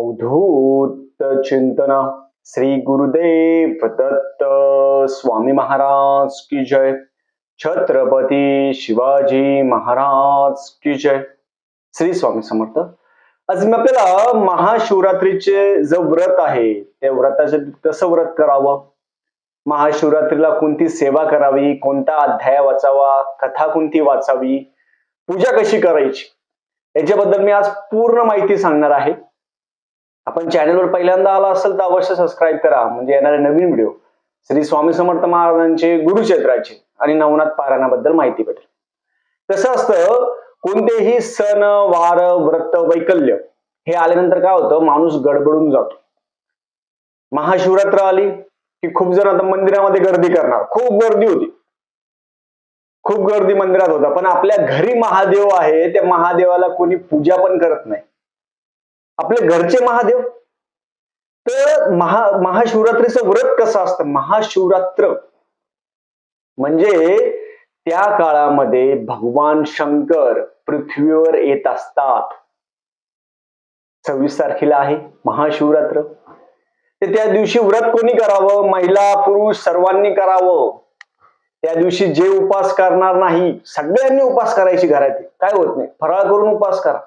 अवधूत चिंतन श्री गुरुदेव दत्त स्वामी महाराज की जय। छत्रपती शिवाजी महाराज की जय। श्री स्वामी समर्थ। आज मी आपल्याला महाशिवरात्रीचे जे व्रत आहे त्या व्रताचे कसं व्रत करावं? महाशिवरात्रीला कोणती सेवा करावी? कोणता अध्याय वाचावा? कथा कोणती वाचावी? पूजा कशी करायची? याच्याबद्दल मी आज पूर्ण माहिती सांगणार आहे. आपण चॅनलवर पहिल्यांदा आला असेल तर अवश्य सबस्क्राईब करा. म्हणजे येणारे नवीन व्हिडिओ श्री स्वामी समर्थ महाराजांचे गुरुक्षेत्राचे आणि नवनाथ पारायणाबद्दल माहिती भेटेल. कसं असतं कोणतेही सण वार व्रत वैकल्य हे आल्यानंतर काय होतं? माणूस गडबडून जातो. महाशिवरात्र आली की खूप जण आता मंदिरामध्ये गर्दी करणार. खूप गर्दी होती. खूप गर्दी मंदिरात होता. पण आपल्या घरी महादेव आहे त्या महादेवाला कोणी पूजा पण करत नाही. आपले घरचे महादेव. तर महा महाशिवरात्रीचं व्रत कसं असतं? महाशिवरात्र. म्हणजे त्या काळामध्ये भगवान शंकर पृथ्वीवर येत असतात. सव्वीस तारखेला आहे महाशिवरात्र. ते त्या दिवशी व्रत कोणी करावं? महिला पुरुष सर्वांनी करावं. त्या दिवशी जे उपास करणार नाही सगळ्यांनी उपास करायची घरात. काय होत नाही? फराळ करून उपास करा.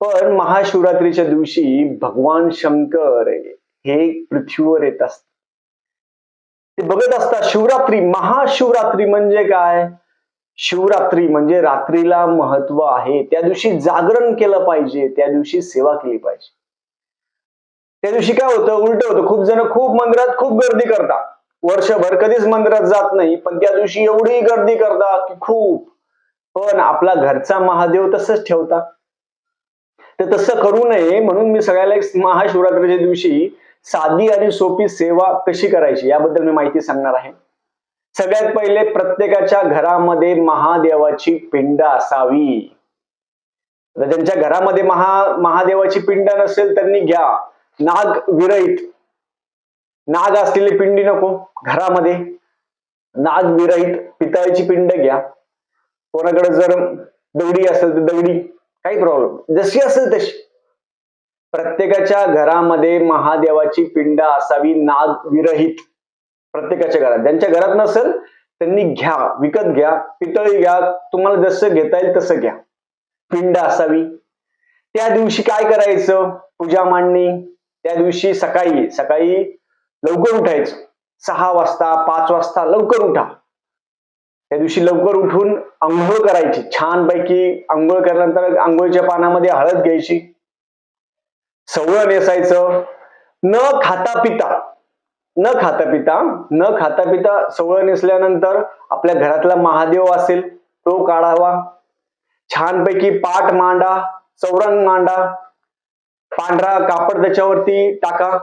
पण महाशिवरात्रीच्या दिवशी भगवान शंकर हे पृथ्वीवर येत असत ते बघत असतात शिवरात्री महाशिवरात्री म्हणजे काय? शिवरात्री म्हणजे रात्रीला महत्त्व आहे. त्या दिवशी जागरण केलं पाहिजे त्या दिवशी सेवा केली पाहिजे. त्या दिवशी काय होतं? उलट होतं. खूप जण खूप मंदिरात खूप गर्दी करतात. वर्षभर कधीच मंदिरात जात नाही पण त्या दिवशी एवढी गर्दी करतात की खूप. पण आपला घरचा महादेव तसंच ठेवता तर तसं करू नये म्हणून मी सगळ्याला एक महाशिवरात्रीच्या दिवशी साधी आणि सोपी सेवा कशी करायची याबद्दल मी माहिती सांगणार आहे. सगळ्यात पहिले प्रत्येकाच्या घरामध्ये महादेवाची पिंड असावी. तर ज्यांच्या घरामध्ये महा महादेवाची पिंड नसेल त्यांनी घ्या. नाग विरहित. नाग असलेली पिंडी नको घरामध्ये. नाग विरहित पितळाची पिंड घ्या. कोणाकडे जर दगडी असेल तर दगडी. काही प्रॉब्लेम जशी असेल तशी. प्रत्येकाच्या घरामध्ये महादेवाची पिंड असावी नाग विरहित प्रत्येकाच्या घरात. ज्यांच्या घरात नसेल त्यांनी घ्या विकत घ्या पितळी घ्या तुम्हाला जसं घेता येईल तसं घ्या. पिंड असावी. त्या दिवशी काय करायचं? पूजा मांडणी. त्या दिवशी सकाळी सकाळी लवकर उठायचं. सहा वाजता पाच वाजता लवकर उठा. त्या दिवशी लवकर उठून आंघोळ करायची. छानपैकी आंघोळ केल्यानंतर आंघोळीच्या पानामध्ये हळद घ्यायची. सवळ नेसायचं. न खाता पिता. न खाता पिता. न खाता पिता सवळ नेसल्यानंतर आपल्या घरातला महादेव असेल तो काढावा. छानपैकी पाठ मांडा चौरंग मांडा. पांढरा कापड त्याच्यावरती टाका.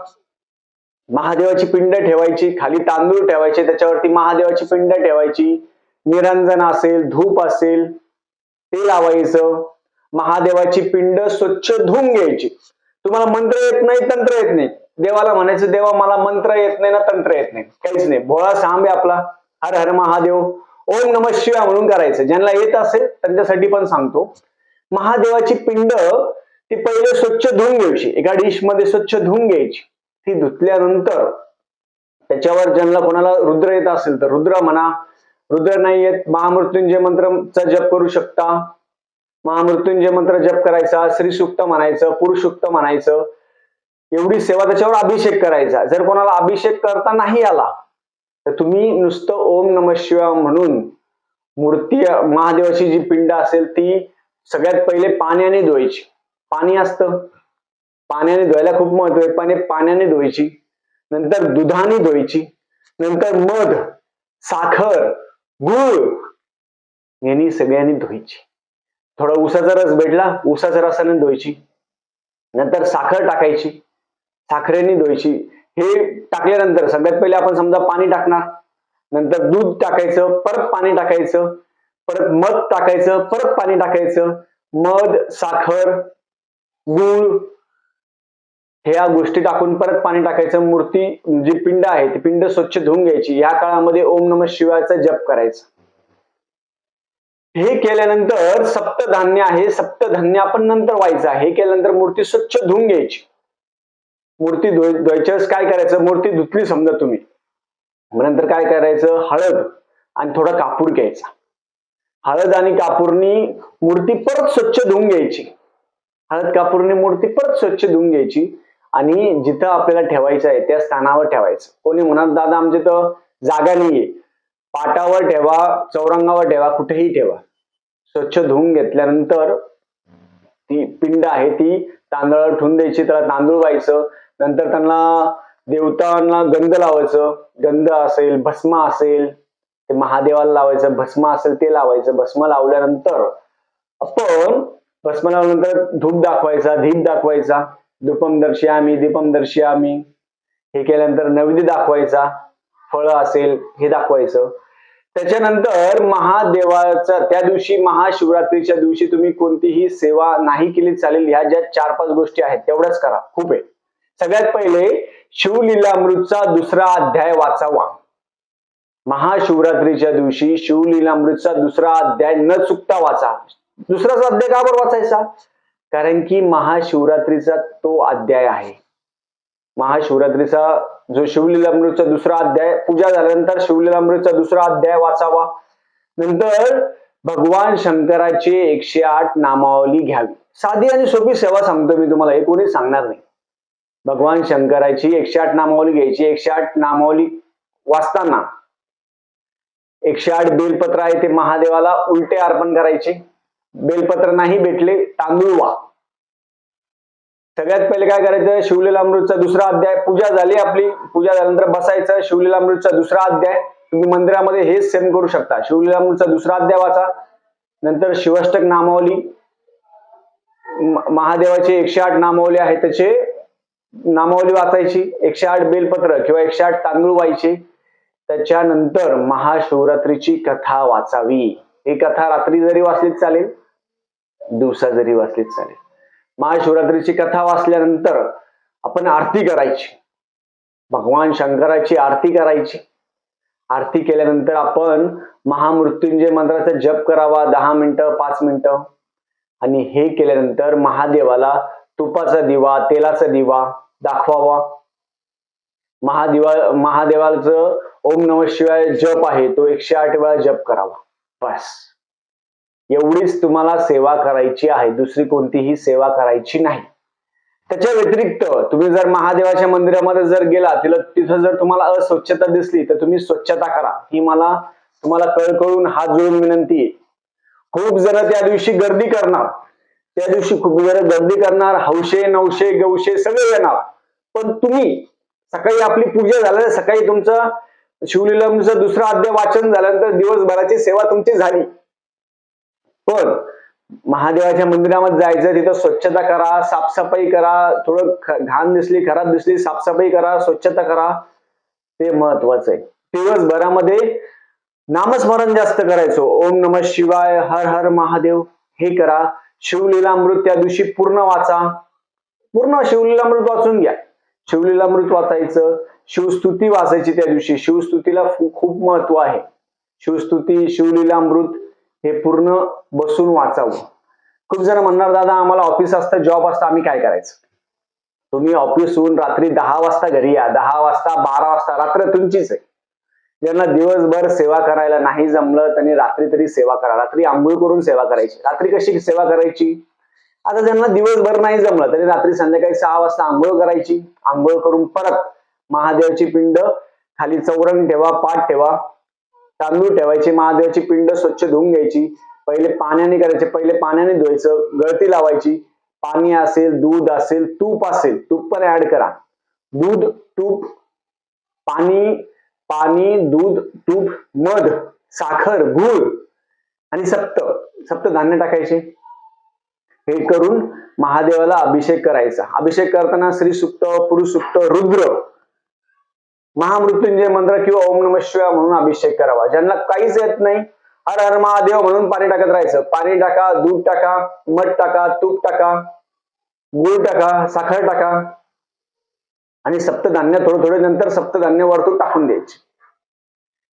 महादेवाची पिंड ठेवायची. खाली तांदूळ ठेवायचे त्याच्यावरती महादेवाची पिंड ठेवायची. निरंजन असेल धूप असेल ते लावायचं. महादेवाची पिंड स्वच्छ धुवून घ्यायची. तुम्हाला मंत्र येत नाही तंत्र येत नाही. देवाला म्हणायचं देवा मला मंत्र येत नाही ना तंत्र येत नाही. काहीच नाही. भोळा सांब आहे आपला. हर हर महादेव. ओम नम शिवा म्हणून करायचं. ज्यांना येत असेल त्यांच्यासाठी पण सांगतो. महादेवाची पिंड ती पहिले स्वच्छ धुवून घ्यायची. एका डिशमध्ये स्वच्छ धुवून घ्यायची. ती धुतल्यानंतर त्याच्यावर ज्यांना कोणाला रुद्र येत असेल तर रुद्र म्हणा रुद्र नाही आहेत महामृत्युंजय मंत्रचा जप करू शकता. महामृत्युंजय मंत्र जप करायचा. श्री सुक्त म्हणायचं पुरुषुक्त म्हणायचं. एवढी सेवा त्याच्यावर अभिषेक करायचा. जर कोणाला अभिषेक करता नाही आला तर तुम्ही नुसतं ओम नम शिवा म्हणून मूर्ती महादेवाची जी पिंड असेल ती सगळ्यात पहिले पाण्याने धुवायची. पाणी असतं. पाण्याने धुवायला खूप महत्त्व आहे. पाणी पाण्याने धुवायची. नंतर दुधाने धुवायची. नंतर मध साखर गुळ. यांनी सगळ्यांनी धुवायची थोडा उसाचा रस भेटला उसाच्या रसाने धुवायची नंतर साखर टाकायची. साखरेने धुवायची हे टाकल्यानंतर सगळ्यात पहिले आपण समजा पाणी टाकणार. नंतर दूध टाकायचं परत पाणी टाकायचं परत मध टाकायचं परत पाणी टाकायचं. मध साखर गुळ हे या गोष्टी टाकून परत पाणी टाकायचं. मूर्ती जी पिंड आहे ती पिंड स्वच्छ धुवून घ्यायची. या काळामध्ये ओम नम शिवायचा जप करायचा. हे केल्यानंतर सप्तधान्य आहे. सप्तधान्य आपण नंतर व्हायचं हे केल्यानंतर मूर्ती स्वच्छ धुवून घ्यायची. मूर्ती धुवाय- काय करायचं? मूर्ती धुतली समजा तुम्ही. नंतर काय करायचं? हळद आणि थोडा कापूर घ्यायचा. हळद आणि कापूरनी मूर्ती परत स्वच्छ धुवून घ्यायची. हळद कापूरनी मूर्ती परत स्वच्छ धुवून घ्यायची. आणि जिथं आपल्याला ठेवायचं आहे त्या स्थानावर ठेवायचं. कोणी म्हणत दादा आमच्या इथं जागा नाहीये. पाटावर ठेवा चौरंगावर ठेवा कुठेही ठेवा. स्वच्छ धुवून घेतल्यानंतर ती पिंड आहे ती तांदळावर ठेवून द्यायची त्याला तांदूळ व्हायचं. नंतर त्यांना देवतांना गंध लावायचं. गंध असेल भस्म असेल ते महादेवाला लावायचं भस्म असेल ते लावायचं. भस्म लावल्यानंतर आपण भस्म लावल्यानंतर धूप दाखवायचा धीप दाखवायचा. धूपम आम्ही दीपम आम्ही. हे केल्यानंतर नैवेद्य दाखवायचा. फळ असेल हे दाखवायचं. त्याच्यानंतर महादेवाचा त्या दिवशी महाशिवरात्रीच्या दिवशी तुम्ही कोणतीही सेवा नाही केली चालेल. ह्या ज्या चार पाच गोष्टी आहेत तेवढ्याच करा. खूप आहे. सगळ्यात पहिले शिवलीलामृतचा दुसरा अध्याय वाचावा. महाशिवरात्रीच्या दिवशी शिवलीलामृतचा दुसरा अध्याय न चुकता वाचा. दुसराच अध्याय का बरं वाचायचा? कारण की महाशिवरात्रीचा तो अध्याय आहे. महाशिवरात्रीचा जो शिवलीलामृतचा दुसरा अध्याय पूजा झाल्यानंतर शिवलीलामृतचा दुसरा अध्याय वाचावा. नंतर भगवान शंकराची एकशे आठ नामावली घ्यावी. साधी आणि सोपी सेवा सांगतो मी तुम्हाला हे कोणी सांगणार नाही. भगवान शंकराची एकशे आठ नामावली घ्यायची. एकशे आठ नामावली वाचताना एकशे आठ बेलपत्र आहे ते महादेवाला उलटे अर्पण करायचे. बेलपत्र नाही भेटले तांदूळ वा. सगळ्यात पहिले काय करायचं? शिवलीलामृतचा दुसरा अध्याय पूजा झाली आपली. पूजा झाल्यानंतर बसायचं शिवलीलामृतचा दुसरा अध्याय. तुम्ही मंदिरामध्ये हेच सेम करू शकता. शिवलीलामृतचा दुसरा अध्याय वाचा. नंतर शिवष्टक नामावली. महादेवाचे एकशे आठ नामावली आहे त्याचे. नामावली वाचायची. एकशे आठ बेलपत्र किंवा एकशे आठ तांदूळ व्हायचे. त्याच्यानंतर महाशिवरात्रीची कथा वाचावी. ही कथा रात्री जरी वाचलीच चालेल दिवसा जरी वाचलीच चालेल. महाशिवरात्रीची कथा वाचल्यानंतर आपण आरती करायची. भगवान शंकराची आरती करायची. आरती केल्यानंतर आपण महामृत्युंजय मंत्राचा जप करावा दहा मिनिटं पाच मिनिटं. आणि हे केल्यानंतर महादेवाला तुपाचा दिवा तेलाचा दिवा दाखवावा. महादेवा महादेवाचं ओम नम शिवाय जप आहे तो एकशे आठ वेळा जप करावा. बस. एवढीच तुम्हाला सेवा करायची आहे दुसरी कोणतीही सेवा करायची नाही. त्याच्या व्यतिरिक्त तुम्ही जर महादेवाच्या मंदिरामध्ये जर गेला तिला तिथं जर तुम्हाला अस्वच्छता दिसली तर तुम्ही स्वच्छता करा. ही मला तुम्हाला कळकळून हात जोडून विनंती आहे. खूप जण त्या दिवशी गर्दी करणार. त्या दिवशी खूप जण गर्दी करणार हौशे नवशे गवशे सगळे येणार. पण तुम्ही सकाळी आपली पूजा झाल्यानंतर सकाळी तुमचं शिवलीलामचं दुसरा अध्याय वाचन झाल्यानंतर दिवसभराची सेवा तुमची झाली. पण महादेवाच्या मंदिरामध्ये जायचं तिथं स्वच्छता करा साफसफाई करा थोडं घाण दिसली खराब दिसली साफसफाई करा स्वच्छता करा. ते महत्वाचं आहे. दिवसभरामध्ये नामस्मरण जास्त करायचं. ओम नम शिवाय हर हर महादेव हे करा. शिवलीलामृत त्या दिवशी पूर्ण वाचा. पूर्ण शिवलीलामृत वाचून घ्या. शिवलीलामृत वाचायचं. शिवस्तुती वाचायची त्या दिवशी. शिवस्तुतीला खूप महत्त्व आहे. शिवस्तुती शिवलीलामृत हे पूर्ण बसून वाचावं. खूप जण म्हणणार दादा आम्हाला ऑफिस असतं जॉब असतं आम्ही काय करायचं? तुम्ही ऑफिस होऊन रात्री दहा वाजता घरी या. दहा वाजता बारा वाजता रात्र तुमचीच आहे. ज्यांना दिवसभर सेवा करायला नाही जमलं त्यांनी रात्री तरी सेवा करा. रात्री आंघोळ करून सेवा करायची. रात्री कशी सेवा करायची? आता ज्यांना दिवसभर नाही जमलं तरी रात्री संध्याकाळी सहा वाजता आंघोळ करायची. आंघोळ करून परत महादेवाची पिंड खाली चौरण ठेवा पाठ ठेवा. तांदूळ ठेवायचे महादेवाची पिंड स्वच्छ धुवून घ्यायची पहिले पाण्याने करायचे पहिले पाण्याने धुवायचं गळती लावायची. पाणी असेल दूध असेल तूप असेल तूप पण ऍड करा. दूध तूप पाणी पाणी दूध तूप मध साखर गूळ आणि सप्त. सप्त धान्य टाकायचे. हे करून महादेवाला अभिषेक करायचा. अभिषेक करताना श्री सुक्त पुरुष सुप्त रुद्र महामृत्युंजय मंत्र किंवा ओम नम शिवाय म्हणून अभिषेक करावा. ज्यांना काहीच येत नाही हर हर महादेव म्हणून पाणी टाकत राहायचं. पाणी टाका दूध टाका मध टाका तूप टाका गूळ टाका साखर टाका आणि सप्तधान्य थोडं थोडे नंतर सप्तधान्य वरतून टाकून द्यायचे.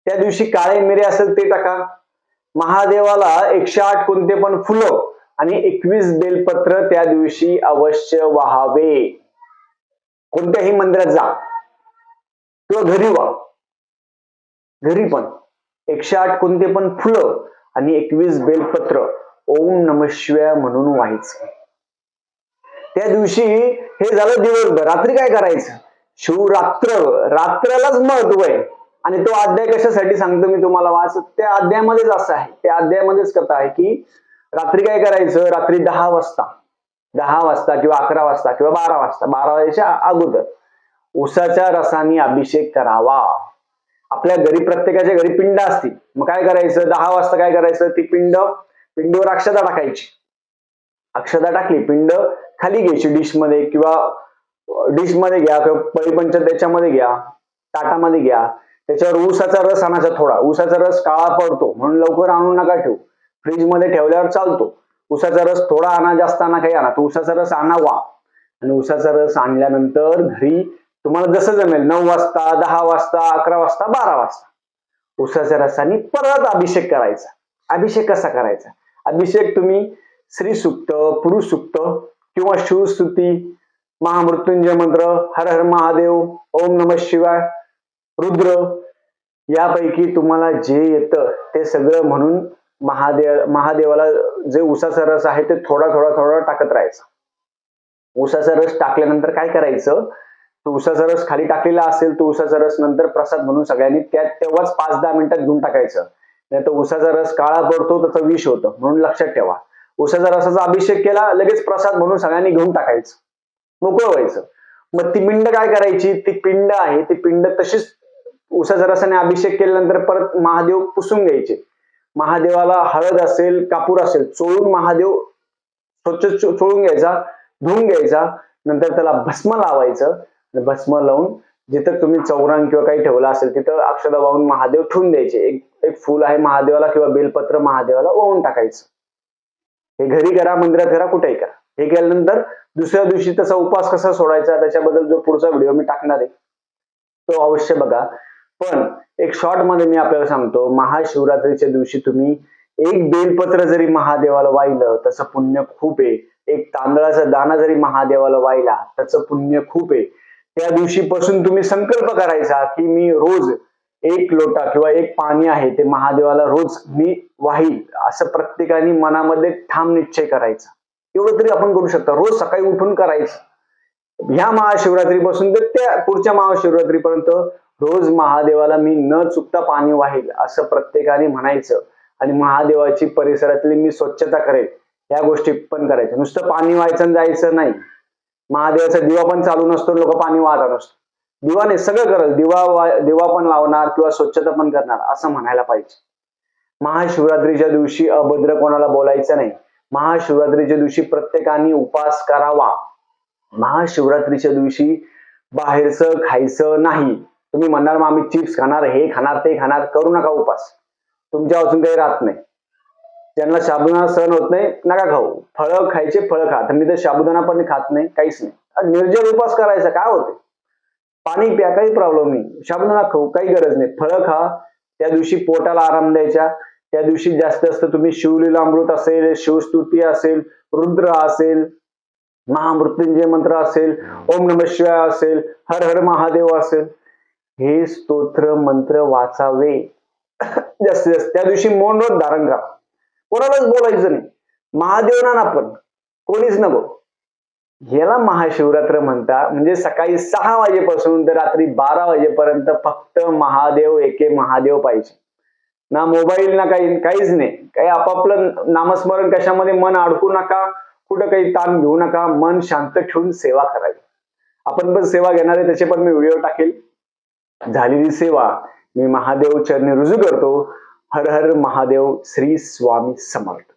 त्या दिवशी काळे मिरे असेल ते टाका. महादेवाला एकशे आठ कोणते पण फुलं आणि एकवीस बेलपत्र त्या दिवशी अवश्य व्हावे. कोणत्याही मंदिरात जा. किंवा घरी वा. घरी पण. एकशे आठ कोणते पण फुलं आणि एकवीस बेलपत्र. ओम नम शिवाय म्हणून व्हायचं. त्या दिवशी हे झालं दिवसभर. रात्री काय करायचं? शिवरात्र. रात्रालाच महत्त्व आहे. आणि तो अध्याय कशासाठी सांगतो मी तुम्हाला? वाच त्या अध्यायामध्येच असं आहे. त्या अध्यायामध्येच कथा आहे की रात्री काय करायचं? रात्री दहा वाजता. दहा वाजता किंवा अकरा वाजता किंवा बारा वाजता. बारा वाजेच्या अगोदर. उसाच्या रसाने अभिषेक करावा. आपल्या घरी प्रत्येकाच्या घरी पिंड असतील. मग काय करायचं? दहा वाजता काय करायचं? ती पिंड पिंडीवर अक्षता टाकायची. अक्षता टाकली पिंड खाली घ्यायची डिशमध्ये किंवा डिशमध्ये घ्या किंवा पळीपंच त्याच्यामध्ये घ्या ताटामध्ये घ्या. त्याच्यावर ऊसाचा रस आणायचा थोडा. ऊसाचा रस काळा पडतो म्हणून लवकर आणून नका ठेवू. फ्रीजमध्ये ठेवल्यावर चालतो. ऊसाचा रस थोडा आणा जास्त आणा काही आणा. तो ऊसाचा रस आणावा. आणि ऊसाचा रस आणल्यानंतर घरी तुम्हाला जसं जमेल नऊ वाजता दहा वाजता अकरा वाजता बारा वाजता. उसाच्या रसाने परत अभिषेक करायचा. अभिषेक कसा करायचा? अभिषेक तुम्ही श्री सुक्त पुरुष सुक्त किंवा शिवस्तुती महामृत्युंजय मंत्र हर हर महादेव ओम नम शिवाय रुद्र यापैकी तुम्हाला जे येतं ते सगळं म्हणून महादेव महादेवाला जे उसाचा रस आहे ते थोडा थोडा थोडा टाकत राहायचा. उसाचा रस टाकल्यानंतर काय करायचं? तो उसाचा रस खाली टाकलेला असेल तो उसाचा रस नंतर प्रसाद म्हणून सगळ्यांनी त्यात तेव्हाच पाच दहा मिनिटात घेऊन टाकायचं. नाही तर उसाचा रस काळा पडतो त्याचं विष होतं म्हणून लक्षात ठेवा. उसाचा रसाचा अभिषेक केला लगेच प्रसाद म्हणून सगळ्यांनी घेऊन टाकायचं. मोकळं व्हायचं. मग ती पिंड काय करायची? ती पिंड आहे ती पिंड तशीच उसाच्या रसाने अभिषेक केल्यानंतर परत महादेव पुसून घ्यायचे. महादेवाला हळद असेल कापूर असेल चोळून महादेव स्वच्छ चोळून घ्यायचा धुवून घ्यायचा. नंतर त्याला भस्म लावायचं. भस्म लावून जिथं तुम्ही चौरांग किंवा काही ठेवलं असेल तिथं अक्षदा वाहून महादेव ठेवून द्यायचे. एक एक फुल आहे महादेवाला किंवा बेलपत्र महादेवाला वाहून टाकायचं. हे घरी करा मंदिरात करा कुठेही करा. हे केल्यानंतर दुसऱ्या दिवशी त्याचा उपास कसा सोडायचा त्याच्याबद्दल जो पुढचा व्हिडिओ मी टाकणार आहे तो अवश्य बघा. पण एक शॉर्टमध्ये मी आपल्याला सांगतो महाशिवरात्रीच्या दिवशी तुम्ही एक बेलपत्र जरी महादेवाला वाहिलं त्याचं पुण्य खूप आहे. एक तांदळाचा दाना जरी महादेवाला वाहिला त्याचं पुण्य खूप आहे. त्या दिवशी पासून तुम्ही संकल्प करायचा की मी रोज एक लोटा किंवा एक पाणी आहे ते महादेवाला रोज मी वाहील असं प्रत्येकाने मनामध्ये ठाम निश्चय करायचा. एवढं तरी आपण करू शकतो. रोज सकाळी उठून करायचं. ह्या महाशिवरात्रीपासून तर त्या पुढच्या महाशिवरात्रीपर्यंत रोज महादेवाला मी न चुकता पाणी वाहील असं प्रत्येकाने म्हणायचं. आणि महादेवाची परिसरातली मी स्वच्छता करेल या गोष्टी पण करायच्या. नुसतं पाणी व्हायचं जायचं नाही. महादेवाचा दिवा पण चालू नसतो लोक पाणी वाहत असतो. दिवा नाही सगळं करल दिवा दिवा पण लावणार किंवा स्वच्छता पण करणार असं म्हणायला पाहिजे. महाशिवरात्रीच्या दिवशी अभद्र कोणाला बोलायचं नाही. महाशिवरात्रीच्या दिवशी प्रत्येकाने उपास करावा. महाशिवरात्रीच्या दिवशी बाहेरचं खायचं नाही. तुम्ही म्हणणार मग आम्ही चिप्स खाणार हे खाणार ते खाणार करू नका उपास. तुमच्या काही राहत नाही. ज्यांना साबुदाणा सहन होत नाही नका खाऊ. फळं खायचे फळं खा. तर मी तर साबुदाणा पण खात नाही काहीच नाही. निर्जल उपास करायचा काय होते? पाणी प्या काही प्रॉब्लेम नाही. साबुदाणा खाऊ काही गरज नाही. फळं खा. त्या दिवशी पोटाला आराम द्यायचा. त्या दिवशी जास्त जास्त तुम्ही शिवलीलामृत असेल शिवस्तुती असेल रुद्र असेल महामृत्युंजय मंत्र असेल ओम नम शिवाय असेल हर हर महादेव असेल. हे स्तोत्र मंत्र वाचावे. जास्तीत जास्त. त्या दिवशी मौन व्रत धारण करा. कोणालाच बोलायचं नाही. महादेव ना पण कोणीच नको. याला महाशिवरात्र म्हणतात म्हणजे सकाळी सहा वाजेपासून तर रात्री बारा वाजेपर्यंत फक्त महादेव एके महादेव पाहिजे. ना मोबाईल ना काही काहीच नाही. काही आपापलं नामस्मरण कशामध्ये? मन अडकू नका. कुठं काही ताण घेऊ नका. मन शांत ठेवून सेवा करावी. आपण पण सेवा घेणार आहे त्याचे पण मी व्हिडिओ टाकेल. झालेली सेवा मी महादेव चरणी रुजू करतो. हर हर महादेव श्री स्वामी समर्थ।